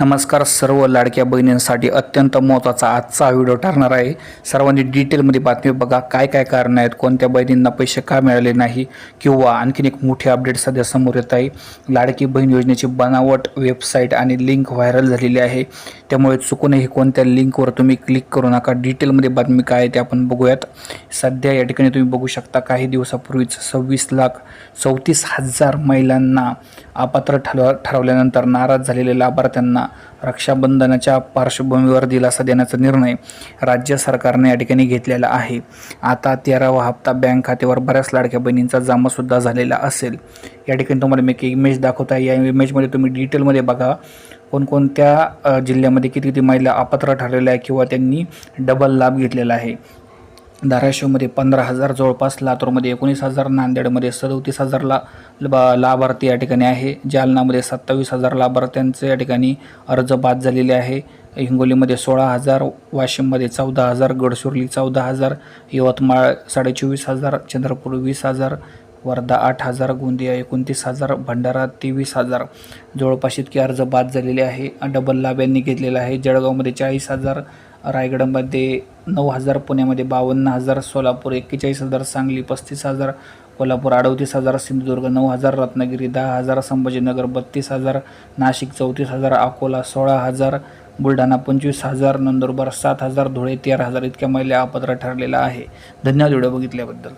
नमस्कार सर्व लाडक्या बहिणींसाठी अत्यंत महत्त्वाचा आजचा व्हिडिओ ठरणार आहे. सर्वांनी डिटेलमध्ये बातमी बघा काय काय कारण आहेत कोणत्या बहिणींना पैसे का मिळाले नाही किंवा आणखीन एक मोठी अपडेट सध्या समोर येत आहे. लाडकी बहीण योजनेची बनावट वेबसाईट आणि लिंक व्हायरल झालेली आहे. त्यामुळे चुकूनही कोणत्या लिंकवर तुम्ही क्लिक करू नका. डिटेलमध्ये बातमी काय आहे ते आपण बघूयात. सध्या या ठिकाणी तुम्ही बघू शकता काही दिवसापूर्वीच सव्वीस लाख चौतीस हजार महिलांना अपात्र ठरव ठरवल्यानंतर नाराज झालेल्या लाभार्थ्यांना रक्षाबंधनाच्या पार्श्वभूमीवर दिलासा देण्याचा निर्णय राज्य सरकारने या ठिकाणी घेतलेला आहे. आता तेरावा हप्ता बँक खात्यावर बऱ्याच लाडक्या बहिणींचा जमासुद्धा झालेला असेल. या ठिकाणी तुम्हाला मी एक इमेज दाखवत आहे या इमेजमध्ये तुम्ही डिटेलमध्ये बघा. कोणकोणत्या जिल्ह्यामध्ये किती किती महिला अपात्र ठरलेल्या आहे किंवा त्यांनी डबल लाभ घेतलेला आहे. धाराशिवमध्ये पंधरा हजार जवळपास लातूरमध्ये एकोणीस हजार नांदेडमध्ये सदोतीस हजार ला लाभार्थी या ठिकाणी आहे. जालनामध्ये सत्तावीस हजार लाभार्थ्यांचे या ठिकाणी अर्ज बाद झालेले आहे. हिंगोलीमध्ये सोळा हजार वाशिममध्ये चौदा हजार गडचिरोली चौदा हजार यवतमाळ साडेचोवीस हजार चंद्रपूर वीस हजार वर्धा आठ हजार गोंदिया एकोणतीस हजार भंडारा तेवीस हजार. जवळपास इतके अर्ज बाद झालेले आहे. डबल लाभ यांनी घेतलेला आहे. जळगावमध्ये चाळीस हजार रायगडमध्ये नऊ हजार पुण्यामध्ये बावन्न हजार सोलापूर एक्केचाळीस हजार सांगली पस्तीस हजार कोल्हापूर अडतीस हजार सिंधुदुर्ग नऊ हजार रत्नागिरी दहा हजार संभाजीनगर बत्तीस हजार नाशिक चौतीस हजार अकोला सोळा हजार बुलढाणा पंचवीस हजार नंदुरबार सात हजार धुळे तेरा हजार इतक्या महिला अपात्र ठरलेला आहे. धन्यवाद व्हिडिओ बघितल्याबद्दल.